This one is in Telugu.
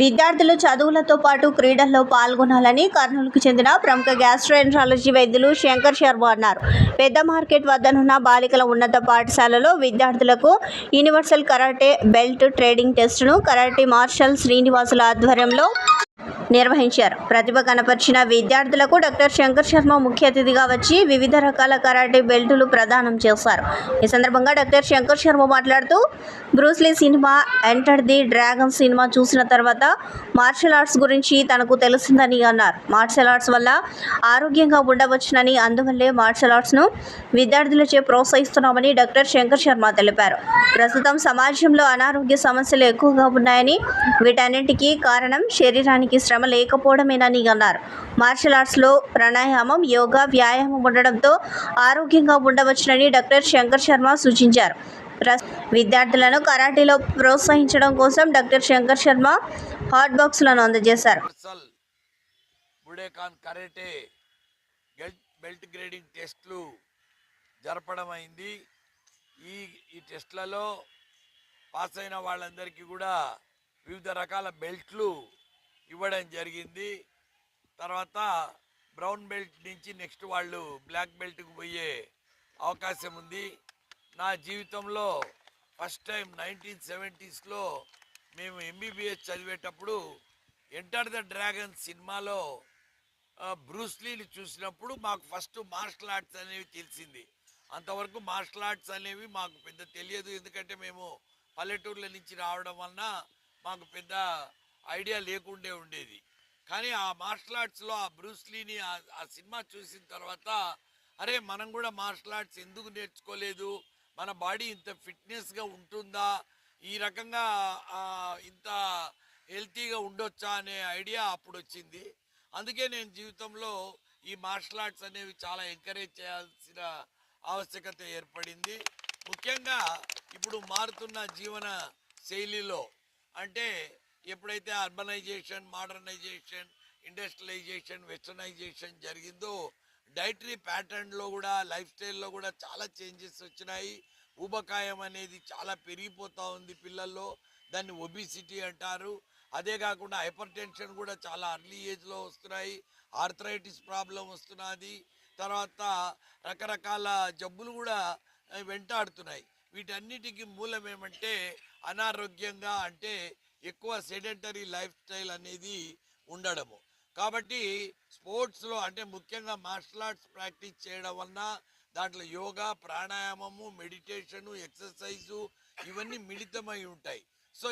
విద్యార్థులు చదువులతో పాటు క్రీడల్లో పాల్గొనాలని కర్నూలుకు చెందిన ప్రముఖ గ్యాస్ట్రోఎంట్రాలజీ వైద్యులు శంకర్ శర్మ అన్నారు. పెద్ద మార్కెట్ వద్దనున్న బాలికల ఉన్నత పాఠశాలలో విద్యార్థులకు యూనివర్సల్ కరాటే బెల్ట్ ట్రేడింగ్ టెస్టును కరాటే మార్షల్ శ్రీనివాసుల ఆధ్వర్యంలో నిర్వహించారు. ప్రతిభ కనపరిచిన విద్యార్థులకు డాక్టర్ శంకర్ శర్మ ముఖ్య అతిథిగా వచ్చి వివిధ రకాల కరాటే బెల్టులు ప్రదానం చేశారు. ఈ సందర్భంగా డాక్టర్ శంకర్ శర్మ మాట్లాడుతూ Bruce Lee cinema enter the dragon cinema చూసిన తర్వాత మార్షల్ ఆర్ట్స్ గురించి తనకు తెలిసిందని అన్నారు. మార్షల్ ఆర్ట్స్ వల్ల ఆరోగ్యంగా ఉండవచ్చునని అందువల్లే మార్షల్ ఆర్ట్స్ను విద్యార్థులచే ప్రోత్సహిస్తున్నామని డాక్టర్ శంకర్ శర్మ తెలిపారు. ప్రస్తుతం సమాజంలో అనారోగ్య సమస్యలు ఎక్కువగా ఉన్నాయని వీటన్నిటికీ కారణం శరీరానికి శ్రమ లేకపోవడమేనని అన్నారు. మార్షల్ ఆర్ట్స్లో ప్రాణాయామం యోగా వ్యాయామం ఉండడంతో ఆరోగ్యంగా ఉండవచ్చునని డాక్టర్ శంకర్ శర్మ సూచించారు. విద్యార్థులను కరాటీలో ప్రోత్సహించడం కోసం డాక్టర్ శంకర్ శర్మ హాట్ బాక్స్లను అందజేశారు. బెల్ట్ గ్రేడింగ్ టెస్ట్లు జరపడం అయింది ఈ ఈ టెస్ట్లలో పాస్ అయిన వాళ్ళందరికీ కూడా వివిధ రకాల బెల్ట్లు ఇవ్వడం జరిగింది. తర్వాత బ్రౌన్ బెల్ట్ నుంచి నెక్స్ట్ వాళ్ళు బ్లాక్ బెల్ట్కి పోయే అవకాశం ఉంది. నా జీవితంలో ఫస్ట్ టైం నైన్టీన్ సెవెంటీస్లో మేము ఎంబీబీఎస్ చదివేటప్పుడు ఎంటర్ ద డ్రాగన్ సినిమాలో బ్రూస్లీని చూసినప్పుడు మాకు ఫస్ట్ మార్షల్ ఆర్ట్స్ అనేవి తెలిసింది. అంతవరకు మార్షల్ ఆర్ట్స్ అనేవి మాకు పెద్ద తెలియదు. ఎందుకంటే మేము పల్లెటూర్ల నుంచి రావడం వలన మాకు పెద్ద ఐడియా లేకుండే ఉండేది. కానీ ఆ మార్షల్ ఆర్ట్స్లో ఆ బ్రూస్లీని ఆ- సినిమా చూసిన తర్వాత అరే మనం కూడా మార్షల్ ఆర్ట్స్ ఎందుకు నేర్చుకోలేదు? మన బాడీ ఇంత ఫిట్నెస్గా ఉంటుందా? ఈ రకంగా ఇంత హెల్తీగా ఉండొచ్చా అనే ఐడియా అప్పుడు వచ్చింది అందుకే నేను జీవితంలో ఈ మార్షల్ ఆర్ట్స్ అనేవి చాలా ఎంకరేజ్ చేయాల్సిన ఆవశ్యకత ఏర్పడింది. ముఖ్యంగా ఇప్పుడు మారుతున్న జీవన శైలిలో అంటే ఎప్పుడైతే అర్బనైజేషన్ మోడర్నైజేషన్ ఇండస్ట్రియలైజేషన్ వెస్టర్నైజేషన్ జరిగిందో డైటరీ ప్యాటర్న్లో కూడా లైఫ్ స్టైల్లో కూడా చాలా చేంజెస్ వచ్చినాయి. ఊబకాయం అనేది చాలా పెరిగిపోతూ ఉంది పిల్లల్లో. దాన్ని ఒబిసిటీ అంటారు. అదే కాకుండా హైపర్ టెన్షన్ కూడా చాలా అర్లీ ఏజ్లో వస్తున్నాయి. ఆర్థరైటిస్ ప్రాబ్లం వస్తున్నది. తర్వాత రకరకాల జబ్బులు కూడా వెంటాడుతున్నాయి. వీటన్నిటికీ మూలం ఏమంటే అనారోగ్యంగా అంటే ఎక్కువ సెడెంటరీ లైఫ్ స్టైల్ అనేది ఉండడము. కాబట్టి స్పోర్ట్స్లో అంటే ముఖ్యంగా మార్షల్ ఆర్ట్స్ ప్రాక్టీస్ చేయడం వలన దాంట్లో యోగా ప్రాణాయామము మెడిటేషను ఎక్సర్సైజు ఇవన్నీ మిళితమై ఉంటాయి. సో